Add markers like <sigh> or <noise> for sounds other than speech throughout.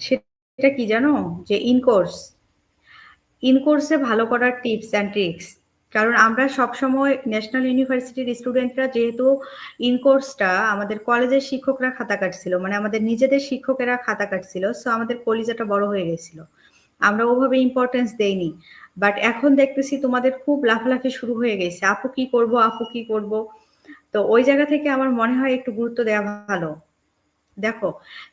সেটা কি জানো? যে ইনকোর্স ইনকোর্সে ভালো করার টিপস অ্যান্ড ট্রিকস। কারণ আমরা সবসময় ন্যাশনাল ইউনিভার্সিটির স্টুডেন্টরা যেহেতু ইনকোর্সটা আমাদের কলেজের শিক্ষকরা খাতা কাটছিল। মানে আমাদের নিজেদের শিক্ষকেরা খাতা কাটছিল। সো আমাদের কলিজাটা বড় হয়ে গেছিল। আমরা ওভাবে ইম্পর্টেন্স দেইনি। বাট এখন দেখতেছি তোমাদের খুব লাফালাফি শুরু হয়ে গেছে। আপু কি করব, আপু কি করব? তো ওই জায়গা থেকে আমার মনে হয় একটু গুরুত্ব দেওয়া ভালো। দেখো,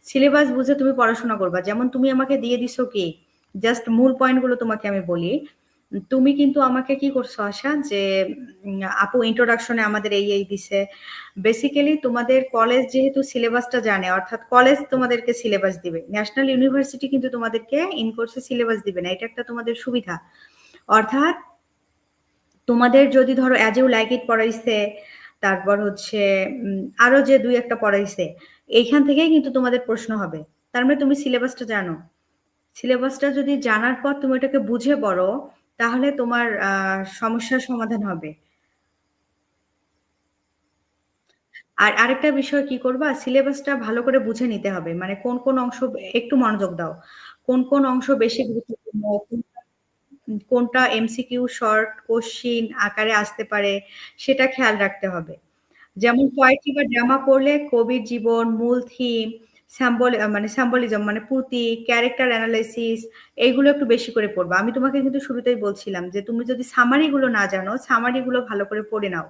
সিলেবাস বুঝে তুমি পড়াশোনা করবা। যেমন তুমি আমাকে দিয়ে দিছো কি? জাস্ট মূল পয়েন্টগুলো তোমাকে আমি বলি। তুমি কিন্তু আমাকে কি করছ আশা যে আপু ইন্ট্রোডাকশনে আমাদের এই, এই দিছে। বেসিক্যালি তোমাদের কলেজ যেহেতু সিলেবাসটা জানে অর্থাৎ কলেজ তোমাদেরকে সিলেবাস দিবে। ন্যাশনাল ইউনিভার্সিটি কিন্তু তোমাদেরকে ইন কোর্সে সিলেবাস দিবে না। এটা একটা তোমাদের সুবিধা। অর্থাৎ তোমাদের যদি ধরো অ্যাজ ইউ লাইক ইট পড়াইছে, তারপর হচ্ছে আরও যে দুই একটা পড়াইছে, এইখান থেকেই কিন্তু তোমাদের প্রশ্ন হবে। তার মানে তুমি সিলেবাসটা জানো। সিলেবাসটা যদি জানার পর তুমি এটাকে বুঝে পড়ো, তাহলে তোমার সমস্যার সমাধান হবে। আর আরেকটা বিষয় কি করবা? সিলেবাসটা ভালো করে বুঝে নিতে হবে। মানে কোন, কোন অংশ একটু মনোযোগ দাও। কোন, কোন অংশ বেশি গুরুত্বপূর্ণ, কোনটা এমসিকিউ শর্ট কোশ্চিন আকারে আসতে পারে, সেটা খেয়াল রাখতে হবে। যেমন পোয়েট্রি বা ড্রামা পড়লে কবির জীবন, মূল থিম, সিম্বল মানে স্যাম্বলিজম মানে প্রতীক, ক্যারেক্টার এনালাইসিস এইগুলো একটু বেশি করে পড়বা। আমি তোমাকে কিন্তু শুরুতেই বলছিলাম যে তুমি যদি সামারি গুলো না জানো, সামারি গুলো ভালো করে পড়ে নাও।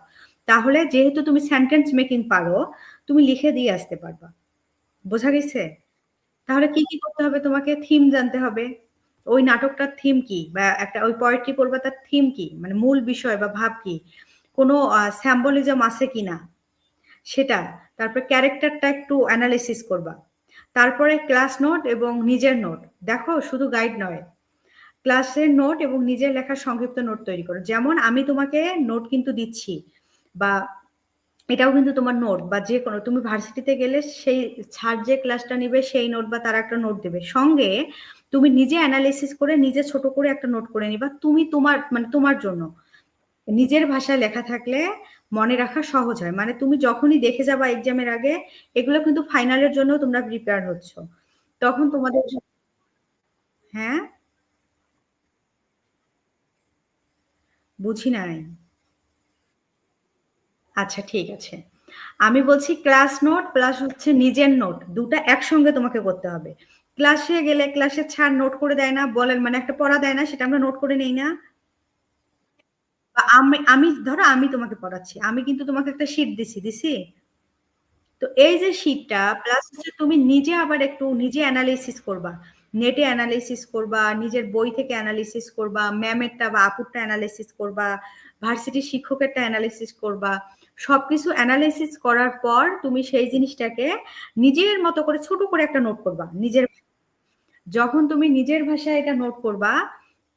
তাহলে যেহেতু তুমি সেন্টেন্স মেকিং পারো, তুমি লিখে দিয়ে আসতে পারবা। বোঝা গেছে? তাহলে কি, কি করতে হবে তোমাকে? থিম জানতে হবে। ওই নাটকটার থিম কি? বা একটা ওই পোয়েট্রি পড়বা তার থিম কি? মানে মূল বিষয় বা ভাব কি? কোনো আ সিম্বলিজম আছে কিনা? সেটা। তারপর ক্যারেক্টারটা একটু এনালাইসিস করবা। তারপরে ক্লাস নোট এবং নিজের নোট। দেখো, শুধু গাইড নয়। ক্লাসের নোট এবং নিজের লেখা সংক্ষিপ্ত নোট তৈরি করো। যেমন আমি তোমাকে নোট কিন্তু দিচ্ছি বা এটাও কিন্তু তোমার নোট বা যে কোনো, তুমি ভার্সিটিতে গেলে সেই ছাড় যে ক্লাসটা নিবে, সেই নোট বা তারা একটা নোট দেবে। সঙ্গে তুমি নিজে এনালাইসিস করে, নিজে ছোট করে একটা নোট করে নিবা। তুমি তোমার মানে তোমার জন্য। নিজের ভাষায় লেখা থাকলে মনে রাখা সহজ হয়। মানে তুমি যখনই দেখে যাবা এক্সামের আগে, এগুলো কিন্তু ফাইনালের জন্য তোমরা প্রিপেয়ার হচ্ছ। তখন তোমাদের হ্যাঁ? বুঝি নাই। আচ্ছা ঠিক আছে। আমি বলছি ক্লাস নোট প্লাস হচ্ছে নিজের নোট ২ টা একসঙ্গে তোমাকে করতে হবে। ক্লাসে গেলে ক্লাসে ছাড় নোট করে দেয় না? বলেন মানে একটা পড়া দেয় না? সেটা আমরা নোট করে নেই না? আমি আমি ধরো আমি তোমাকে পড়াচ্ছি। আমি কিন্তু তোমাকে একটা শীট দিছি, দিছি? তো এই যে শীটটা প্লাস হচ্ছে তুমি নিজে আবার একটু নিজে এনালাইসিস করবা। নেটে এনালাইসিস করবা, নিজের বই থেকে অ্যানালিসিস করবা, ম্যামেরটা বা আপুরটা এনালাইসিস করবা, ভার্সিটির শিক্ষকেরটা অ্যানালিসিস করবা। সবকিছু এনালাইসিস করার পর তুমি সেই জিনিসটাকে নিজের মতো করে ছোট করে একটা নোট করবা। নিজের যখন তুমি নিজের ভাষায় এটা নোট করবা,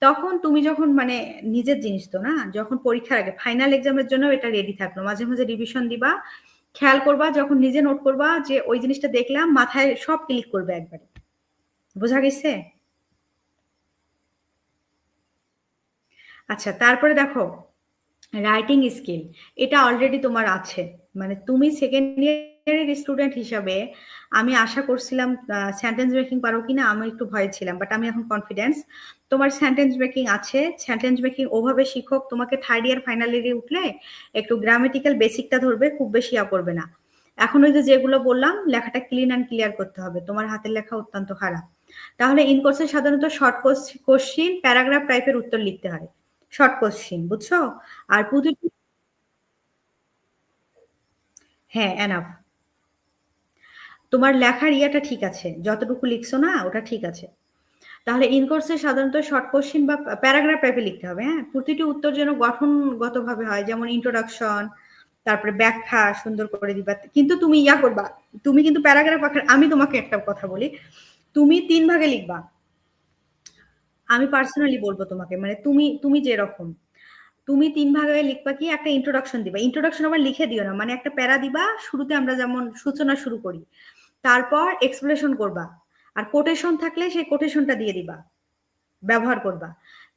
তখন তুমি যখন মানে নিজের জিনিস তো না? যখন পরীক্ষার আগে ফাইনাল এক্সামের জন্য এটা রেডি থাকল। মাঝে, মাঝে রিভিশন দিবা। খেয়াল করবা যখন নিজে নোট করবা যে ওই জিনিসটা দেখলাম মাথায় সব ক্লিক করবে একবারে। বোঝা গেছে? আচ্ছা তারপরে দেখো রাইটিং স্কিল এটা অলরেডি তোমার আছে। মানে তুমি সেকেন্ড ইয়ারের স্টুডেন্ট হিসাবে আমি আশা করছিলাম সেন্টেন্স মেকিং পারো কিনা আমি একটু ভয়ে ছিলাম। বাট আমি এখন কনফিডেন্স। তোমার সেন্টেন্স মেকিং আছে। সেন্টেন্স মেকিং ওভাবে শিক্ষক তোমাকে থার্ড ইয়ার ফাইনাল ইয়ারে উঠলে একটু গ্রামেটিক্যাল বেসিকটা ধরবে, খুব বেশি ইয়া করবে না। এখন ওই যেগুলো বললাম লেখাটা ক্লিন অ্যান্ড ক্লিয়ার করতে হবে। তোমার হাতের লেখা অত্যন্ত খারাপ। তাহলে ইন কোর্সে সাধারণত শর্ট কোস কোয়েশ্চেন, প্যারাগ্রাফ টাইপের উত্তর লিখতে হয়। শর্ট কোয়েশ্চেন বুঝছ? আর প্রতিটি হ্যাঁ, এনাফ। তোমার লেখার ইয়াটা ঠিক আছে। যতটুকু লিখছো না ওটা ঠিক আছে। তাহলে ইনকোর্সে সাধারণত শর্ট কোয়েশ্চেন বা প্যারাগ্রাফ টাইপে লিখতে হবে, হ্যাঁ? প্রতিটি উত্তর যেন গঠনগতভাবে হয়। যেমন ইন্ট্রোডাকশন, তারপরে ব্যাখ্যা সুন্দর করে দিবা। কিন্তু তুমি ইয়া করবা। তুমি কিন্তু প্যারাগ্রাফ আকারে আমি তোমাকে একটা কথা বলি। তুমি তিন ভাগে লিখবা। আমি পার্সোনালি বলব তোমাকে। মানে তুমি তুমি যেরকম। তুমি তিন ভাগে লিখবা কি একটা ইন্ট্রোডাকশন দিবা। ইন্ট্রোডাকশন আবার লিখে দিও না। মানে একটা প্যারা দিবা। শুরুতে আমরা যেমন সূচনা শুরু করি। তারপর এক্সপ্লেশন করবা। আর কোটেশন থাকলে সেই কোটেশনটা দিয়ে দিবা। ব্যবহার করবা।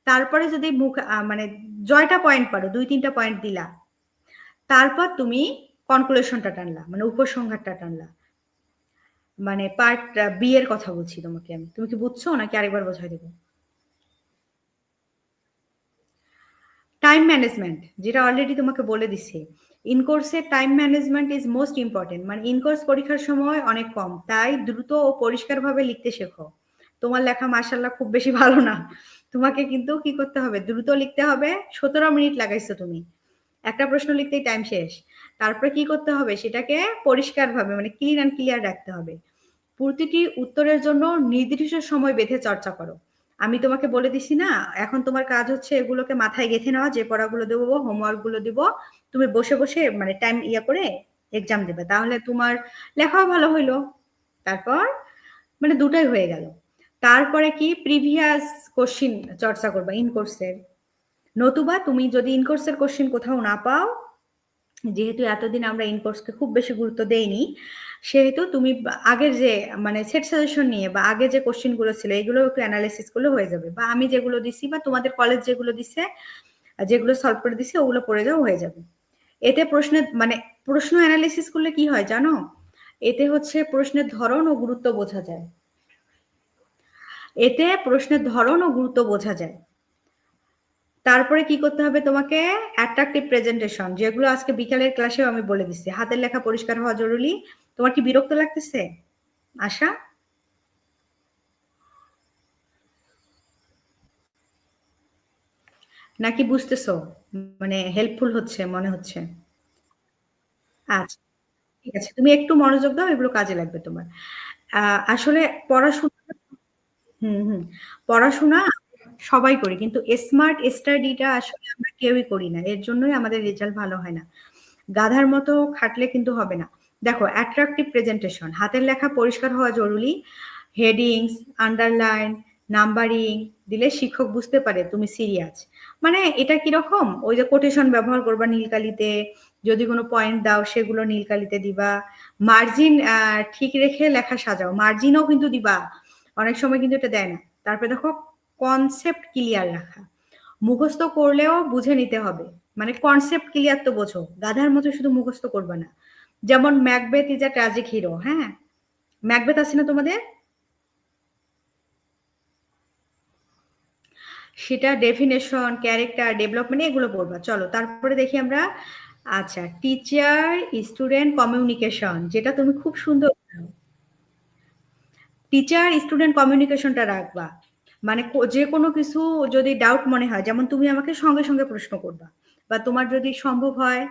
তারপরে যদি মুখ মানে জয়টা পয়েন্ট পারো, দুই, তিনটা পয়েন্ট দিলা। তারপর তুমি কনক্লুশনটা টানলা। মানে উপসংহারটা টানলা। মানে পার্ট বি এর কথা বলছি তোমাকে আমি। তুমি কি বুঝছ নাকি আরেকবার বোঝাই দিব? টাইম ম্যানেজমেন্ট যেটা অলরেডি তোমাকে বলে দিছি। ইন কোর্সে time management is most important. মানে ইন কোর্স পরীক্ষার সময় অনেক কম। তাই দ্রুত ও পরিষ্কারভাবে লিখতে শেখো। তোমার লেখা মাশাআল্লাহ খুব বেশি ভালো না। তোমাকে কিন্তু কি করতে হবে? দ্রুত লিখতে হবে। ১৭ মিনিট লাগাইছো তুমি। একটা প্রশ্ন লিখতেই টাইম শেষ। তারপরে কি করতে হবে? সেটাকে পরিষ্কারভাবে মানে ক্লিন অ্যান্ড ক্লিয়ার রাখতে হবে। প্রতিটি উত্তরের জন্য নির্দিষ্ট সময় বেঁধে চর্চা করো। আমি তোমাকে বলে দিছি না, এখন তোমার কাজ হচ্ছে এগুলোকে মাথায় গেঁথে নেওয়া, যে পড়াগুলো দেব, হোমওয়ার্কগুলো দিব। তুমি বসে, বসে মানে টাইম ইয়া করে এক্সাম দেবে। তাহলে তোমার লেখাও ভালো হইল। তারপর মানে দুটাই হয়ে গেল। তারপরে কি প্রিভিয়াস কোয়েশ্চেন চর্চা করবা ইনকোর্সের নতুবা তুমি যদি ইন কোর্সের কোয়েশ্চেন কোথাও না পাও, যেহেতু এতদিন আমরা ইন কোর্সকে খুব বেশি গুরুত্ব দেইনি, সেহেতু তুমি আগের যে মানে সেট সাজেশন নিয়ে বা আগে যে কোয়েশ্চেনগুলো ছিল এগুলো একটু এনালাইসিস করলে হয়ে যাবে। বা আমি যেগুলো দিছি বা তোমাদের কলেজ যেগুলো দিছে, যেগুলো সলভ করে দিছি ওগুলো পড়ে যাও হয়ে যাবে। এতে প্রশ্নের মানে প্রশ্ন এনালাইসিস করলে কি হয় জানো? এতে হচ্ছে প্রশ্নের ধরন ও গুরুত্ব বোঝা যায়। এতে প্রশ্নের ধরন ও গুরুত্ব বোঝা যায়। তারপরে কি করতে হবে তোমাকে? অ্যাট্রাকটিভ প্রেজেন্টেশন যেগুলো আজকে বিকালের ক্লাসেও আমি বলে দিছি। হাতের লেখা পরিষ্কার হওয়া জরুরি। তোমার কি বিরক্ত লাগতেছে? আশা? নাকি বুঝতেছো? মানে হেল্পফুল হচ্ছে মনে হচ্ছে? আচ্ছা। ঠিক আছে। তুমি একটু মনোযোগ দাও এগুলো কাজে লাগবে তোমার। আসলে পড়াশোনা হুম, হুম। পড়াশোনা সবাই করি। কিন্তু স্মার্ট স্টাডি টা আসলে আমরা কেউই করি না। এর জন্যই আমাদের রেজাল্ট ভালো হয় না। গাধার মতো খাটলে কিন্তু হবে না। দেখো অ্যাট্রাকটিভ প্রেজেন্টেশন হাতের লেখা পরিষ্কার হওয়া জরুরি। হেডিংস, আন্ডারলাইন, নাম্বারিং দিলে শিক্ষক বুঝতে পারে তুমি সিরিয়াস। মানে এটা কীরকম? ওই যে কোটেশন ব্যবহার করবা নীলকালিতে যদি কোনো পয়েন্ট দাও সেগুলো নীলকালিতে দিবা। মার্জিন ঠিক রেখে লেখা সাজাও। মার্জিনও কিন্তু দিবা। অনেক সময় কিন্তু এটা দেয় না। তারপরে দেখো কনসেপ্ট ক্লিয়ার রাখা। মুখস্থ করলেও বুঝে নিতে হবে। মানে কনসেপ্ট ক্লিয়ার তো বোঝো। গাধার মতো শুধু মুখস্থ করবে না। যেমন 'Macbeth is a tragic hero' হ্যাঁ? 'ম্যাকবেথ' আছে না তোমাদের? সেটা ডেফিনিশন, ক্যারেক্টার, ডেভেলপমেন্ট এগুলো পড়বা। চলো তারপরে দেখি আমরা আচ্ছা টিচার স্টুডেন্ট কমিউনিকেশন যেটা তুমি খুব সুন্দর টিচার স্টুডেন্ট কমিউনিকেশনটা রাখবা। মানে কো যেকোনো কিছু যদি ডাউট মনে হয় যেমন তুমি আমাকে সঙ্গে, সঙ্গে প্রশ্ন করবা। বা তোমার যদি সম্ভব হয়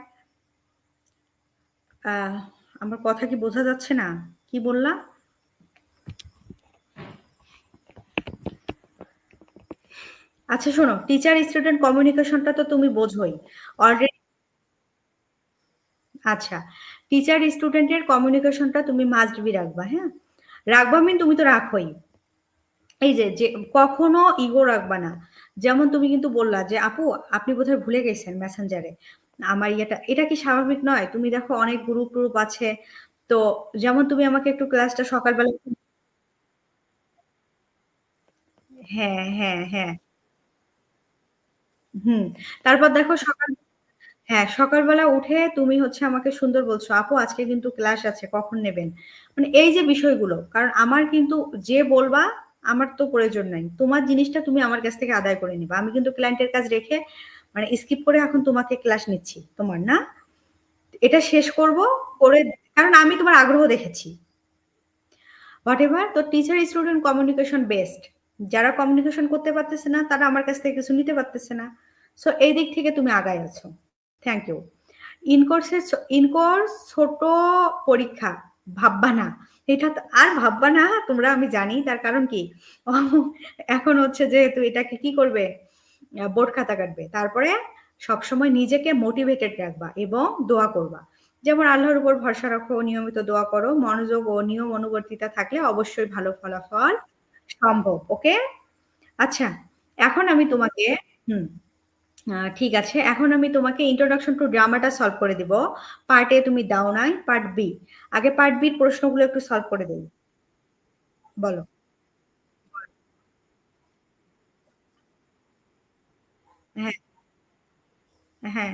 আমার কথা কি বোঝা যাচ্ছে না? কি বললা? আচ্ছা শোনো, টিচার স্টুডেন্ট কমিউনিকেশনটা তো তুমি বোঝোই। অলরেডি আচ্ছা। টিচার স্টুডেন্টের কমিউনিকেশনটা তুমি মাস্ট বি রাখবা, হ্যাঁ? রাখবা মিন তুমি তো রাখোই। এই যে, যে কখনো ইগো রাখবা না। যেমন তুমি কিন্তু বললা যে, "আপু আপনি বোধহয় ভুলে গেছেন মেসেঞ্জারে আমার ইয়েটা।" এটা কি স্বাভাবিক নয়? তুমি দেখো অনেক গ্রুপ-ট্রুপ আছে। তো যেমন তুমি আমাকে একটু ক্লাসটা সকালবেলা হ্যাঁ, হ্যাঁ, হ্যাঁ। হুম। তারপর দেখো সকাল হ্যাঁ, সকালবেলা উঠে তুমি হচ্ছে আমাকে সুন্দর বলছো, "আপু আজকে কিন্তু ক্লাস আছে, কখন নেবেন?" মানে এই যে বিষয়গুলো, কারণ আমার কিন্তু যে বলবা আমার তো প্রয়োজন নাই। তোমার জিনিসটা তুমি আমার কাছ থেকে আদায় করে নিবা। আমি কিন্তু ক্লায়েন্টের কাজ রেখে মানে স্কিপ করে এখন তোমাকে ক্লাস নিচ্ছি। তোমার না? এটা শেষ করব, করে কারণ আমি তোমার আগ্রহ দেখেছি। হোয়াটএভার তো টিচার স্টুডেন্ট কমিউনিকেশন বেস্ট। যারা কমিউনিকেশন করতে পারতেছে না তারা আমার কাছ থেকে কিছু নিতে পারতেছে না। সো এই দিক থেকে তুমি আগায় আছো। Thank you. ইন কোর্সে ছ ইন কোর্স ছোট পরীক্ষা ভাববা না। এটা আর ভাববা না তোমরা আমি জানি তার কারণ কি? <laughs> এখন হচ্ছে যেহেতু এটাকে কি করবে? বোর্ড খাতা কাটবে। তারপরে সবসময় নিজেকে মোটিভেটেড রাখবা এবং দোয়া করবা। যেমন আল্লাহর উপর ভরসা রাখো, নিয়মিত দোয়া করো। মনোযোগ ও নিয়ম অনুবর্তিতা থাকলে অবশ্যই ভালো ফলাফল সম্ভব। ওকে? আচ্ছা, এখন আমি তোমাকে হুম। ঠিক আছে। এখন আমি তোমাকে ইন্ট্রোডাকশন টু ড্রামাটা সলভ করে দিব। পার্ট এ তুমি দাও নাই পার্ট বি আগে পার্ট বির প্রশ্নগুলো একটু সলভ করে দেই। বলো। হ্যাঁ। হ্যাঁ।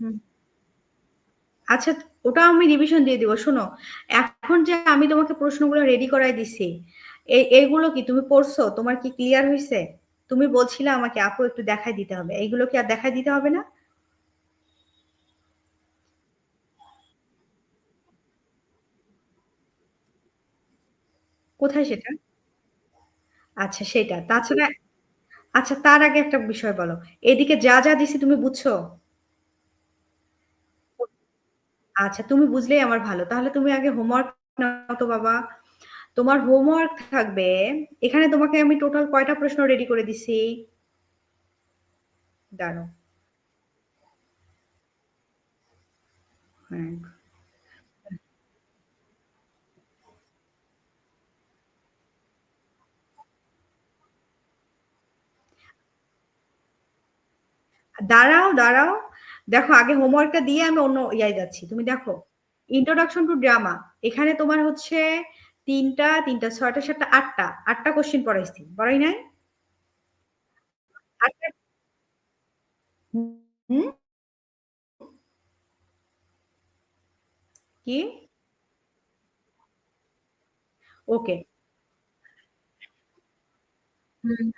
হুম। আচ্ছা, ওটা আমি রিভিশন দিয়ে দিব। শোনো, এখন যে আমি তোমাকে প্রশ্নগুলো রেডি করায় দিছি, এ এগুলো কি তুমি পড়ছো? তোমার কি ক্লিয়ার হয়েছে তুমি বলছিলে আমাকে, "আপু একটু দেখাই দিতে হবে।" এইগুলো কি আর দেখায় দিতে হবে না? কোথায় সেটা? আচ্ছা সেটা। তাছাড়া আচ্ছা তার আগে একটা বিষয় বলো। এদিকে যা, যা দিছি তুমি বুঝছ? আচ্ছা তুমি বুঝলেই আমার ভালো। তাহলে তুমি আগে হোমওয়ার্ক নাও তো বাবা। তোমার হোমওয়ার্ক থাকবে এখানে তোমাকে আমি টোটাল কয়টা প্রশ্ন রেডি করে দিছি? দাঁড়াও। হ্যাঁ। দাঁড়াও, দাঁড়াও। দেখো আগে হোমওয়ার্কটা দিয়ে আমি অন্য ইয়ায় যাচ্ছি। তুমি দেখো। ইন্ট্রোডাকশন টু ড্রামা এখানে তোমার হচ্ছে ৩ টা, ৩ টা, ৬ টা, ৭ টা, ৮ টা। ৮ টা কোয়েশ্চেন পড়াইছি। পড়াই নাই? ৮ হুম? কি? ওকে। হুম।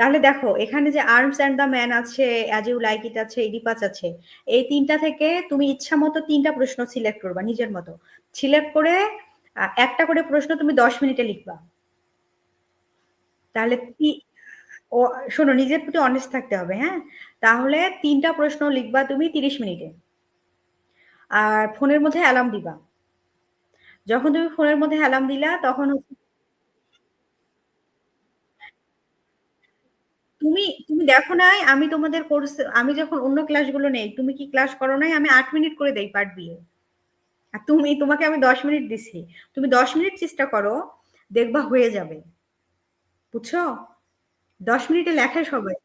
তাহলে দেখো এখানে যে আর্মস and দ্য ম্যান আছে, 'As You Like It' আছে, 'ইডিপাস' আছে। এই তিনটা থেকে তুমি ইচ্ছা মতো তিনটা প্রশ্ন সিলেক্ট করবা নিজের মতো। সিলেক্ট করে একটা করে প্রশ্ন তুমি ১০ মিনিটে লিখবা। তাহলে ও শোনো নিজের প্রতি অনেস্ট থাকতে হবে, হ্যাঁ? তাহলে তিনটা প্রশ্ন লিখবা তুমি ৩০ মিনিটে। আর ফোনের মধ্যে অ্যালার্ম দিবা। যখন তুমি ফোনের মধ্যে অ্যালার্ম দিলা তখন হচ্ছে তুমি তুমি দেখো নাই আমি তোমাদের কোর্স আমি যখন অন্য ক্লাসগুলো নেই, তুমি কি ক্লাস করো নাই? আমি আট মিনিট করে দেই পার্ট বি এ। আর তুমি তোমাকে আমি ১০ মিনিট দিছি। তুমি ১০ মিনিট চেষ্টা করো, দেখবা হয়ে যাবে। বুঝছ? ১০ মিনিটে লেখা সবাই।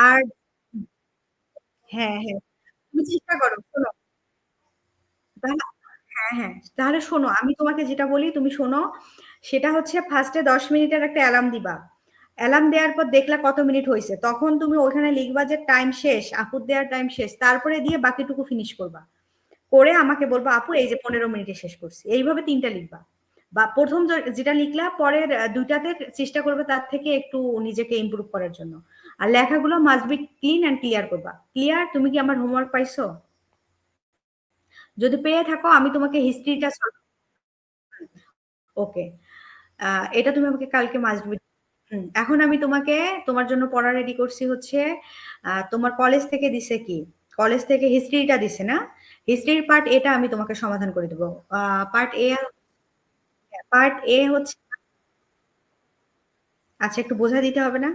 আর হ্যাঁ, হ্যাঁ। তুমি চেষ্টা করো, শোনো। হ্যাঁ, হ্যাঁ। তাহলে শোনো, আমি তোমাকে যেটা বলি তুমি শোনো। সেটা হচ্ছে ফার্স্টে দশ মিনিটের একটা অ্যালার্ম দিবা। অ্যালার্ম দেওয়ার পর দেখলা কত মিনিট হয়েছে তখন তুমি ওখানে লিখবা যে টাইম শেষ, আপুর দেওয়ার টাইম শেষ। তারপরে দিয়ে বাকিটুকু ফিনিশ করবা। করে আমাকে বলবা, "আপু এই যে ১৫ মিনিটে শেষ করছি।" এইভাবে তিনটা লিখবা। বা প্রথম যেটা লিখলা পরের দুইটাতে চেষ্টা করবে তার থেকে একটু নিজেকে ইমপ্রুভ করার জন্য। আর লেখাগুলো must be clean and clear করবা। ক্লিয়ার? তুমি কি আমার হোমওয়ার্ক পাইছো? যদি পেয়ে থাকো আমি তোমাকে হিস্ট্রিটা ওকে। এটা তুমি আমাকে কালকে মাস্ট বি এখন আমি তোমাকে, তোমার জন্য পড়া রেডি করছি হচ্ছে, আ, তোমার কলেজ থেকে দিছে কি? কলেজ থেকে হিস্ট্রিটা দিছে না? হিস্ট্রির পার্ট এটা আমি তোমাকে সমাধান করে দেবো পার্ট এ পার্ট এ হচ্ছে আচ্ছা একটু বোঝা দিতে হবে না?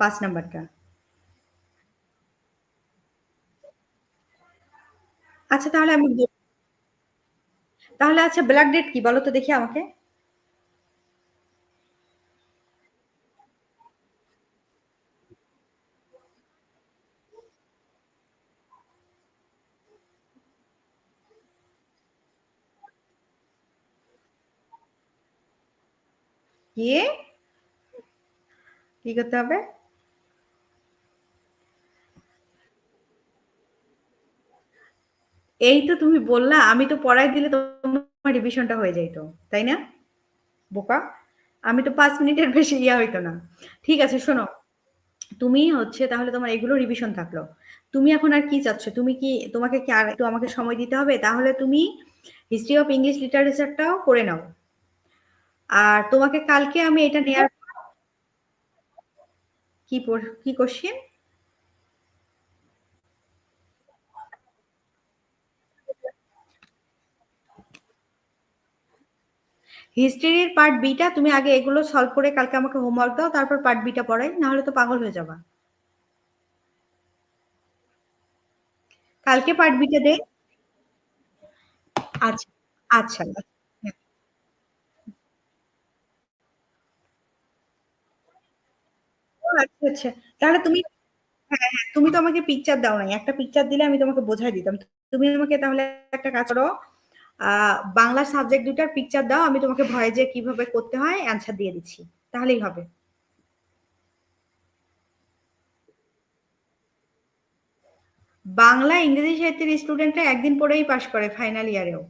৫ নাম্বারটা। আচ্ছা তাহলে আমি তাহলে আচ্ছা ব্লাড ডেট কি বলো তো দেখি আমাকে? কি? কি করতে হবে? এই তো তুমি বললা, আমি তো পড়ায় দিলে তোমার রিভিশনটা হয়ে যাইতো তাই না? বোকা। আমি তো পাঁচ মিনিটের বেশি ইয়া হইত না। ঠিক আছে শোনো। তুমি হচ্ছে তাহলে তোমার এগুলো রিভিশন থাকল। তুমি এখন আর কি চাচ্ছ? তুমি কি তোমাকে কি আর একটু আমাকে সময় দিতে হবে? তাহলে তুমি হিস্ট্রি অফ ইংলিশ লিটারেচারটাও করে নাও। আর তোমাকে কালকে আমি এটা নেয়ার কি কি কোয়েশ্চেন? হিস্ট্রির পার্ট বি টা তুমি আগে এগুলো সলভ করে কালকে আমাকে হোমওয়ার্ক দাও। তারপর পার্ট বি টা পড়াই। না হলে তো পাগল হয়ে যাবা। কালকে পার্ট বি টা দেই? আচ্ছা, আচ্ছা। হ্যাঁ। আচ্ছা, আচ্ছা। তাহলে তুমি হ্যাঁ, হ্যাঁ। তুমি তো আমাকে পিকচার দাও নাই। একটা পিকচার দিলে আমি তোমাকে বোঝাই দিতাম। তুমি আমাকে তাহলে একটা কাজ করো। বাংলা সাবজেক্ট ২ টার পিকচার দাও। আমি তোমাকে ভয়ে যেয়ে কীভাবে করতে হয় অ্যান্সার দিয়ে দিচ্ছি। তাহলেই হবে। বাংলা, ইংরেজি সাহিত্যের স্টুডেন্টরা একদিন পরেই পাস করে ফাইনাল ইয়ারেও।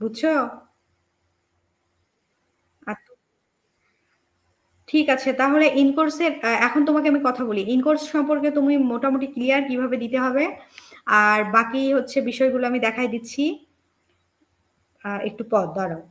বুঝছ? ঠিক আছে। তাহলে ইন কোর্স এর আ এখন তোমাকে আমি কথা বলি। ইন কোর্স সম্পর্কে তুমি মোটামুটি ক্লিয়ার কীভাবে দিতে হবে। আর বাকি হচ্ছে বিষয়গুলো আমি দেখাই দিচ্ছি। একটু পর দাঁড়াও।